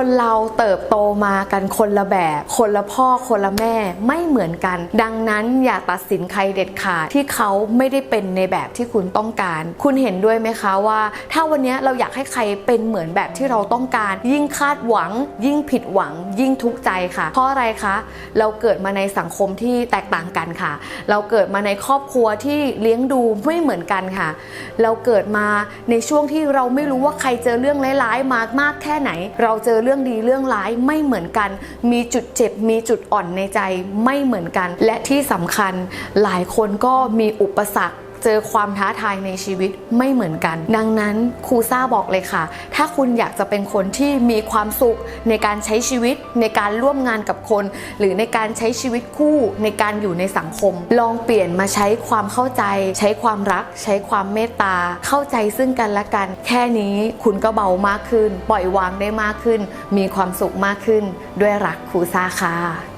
คนเราเติบโตมากันคนละแบบ คนละพ่อคนละแม่ไม่เหมือนกัน ดังนั้นอย่าตัดสินใครเด็ดขาดที่เขาไม่ได้เป็นในแบบที่คุณต้องการ คุณเห็นด้วยไหมคะว่า ถ้าวันนี้เราอยากให้ใครเป็นเหมือนแบบที่เราต้องการ ยิ่งคาดหวัง ยิ่งผิดหวัง ยิ่งทุกข์ใจค่ะ เพราะอะไรคะ เราเกิดมาในสังคมที่แตกต่างกันค่ะ เราเกิดมาในครอบครัวที่เลี้ยงดูไม่เหมือนกันค่ะ เราเกิดมาในช่วงที่เราไม่รู้ว่าใครเจอเรื่องร้ายๆมากมากแค่ไหน เราเจอเรื่องดีเรื่องร้ายไม่เหมือนกัน มีจุดเจ็บมีจุดอ่อนในใจไม่เหมือนกัน และที่สำคัญหลายคนก็มีอุปสรรค เจอความท้าทายในชีวิตไม่เหมือนกัน ดังนั้นครูซ่าบอกเลยค่ะ ถ้าคุณอยากจะเป็นคนที่มีความสุขในการใช้ชีวิตในการร่วมงานกับคน หรือในการใช้ชีวิตคู่ในการอยู่ในสังคม ลองเปลี่ยนมาใช้ความเข้าใจ ใช้ความรัก ใช้ความเมตตา เข้าใจซึ่งกันและกัน แค่นี้คุณก็เบามากขึ้น ปล่อยวางได้มากขึ้น มีความสุขมากขึ้น ด้วยรักครูซ่าค่ะ